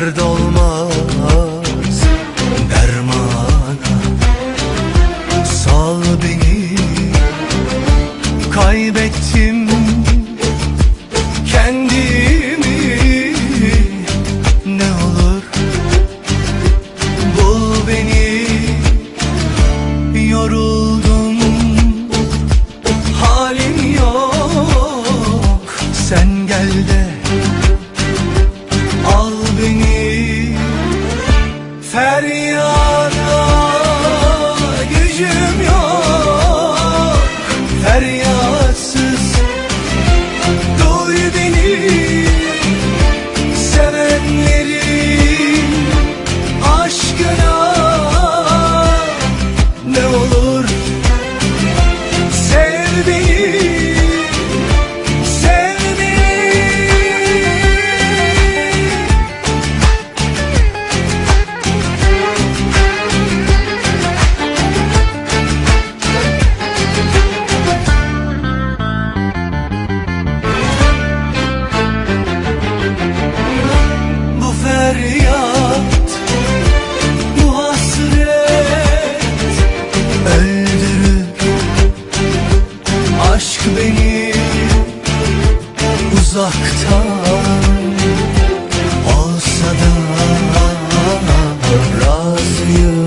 Dert olmaz. Dermana Sal beni. Kaybettim kendimi. Ne olur bul beni. Yorul uzaktan. Olsa da razıyım.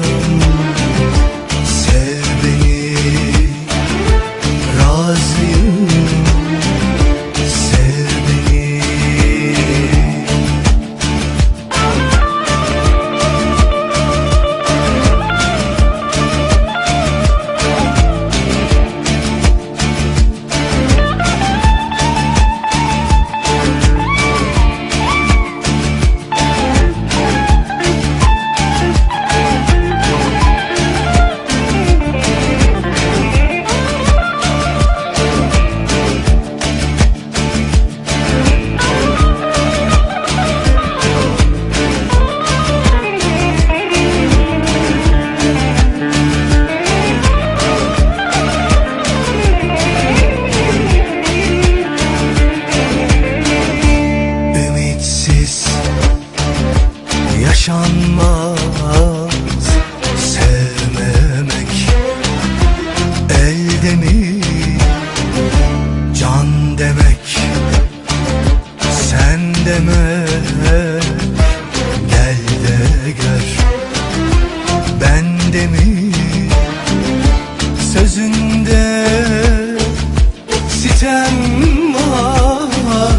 sitem var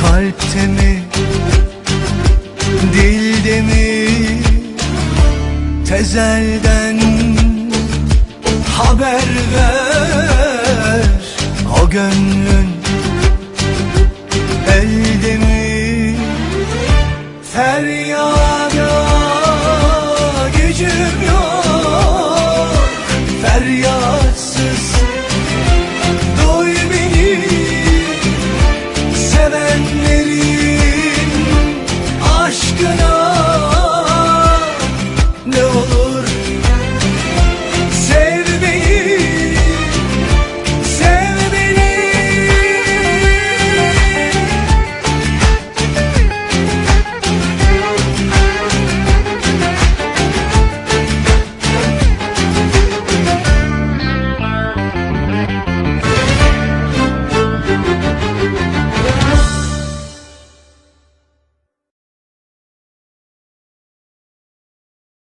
Kalpte mi, dilde mi, tezelden haber ver. O gönlün elde mi, feryat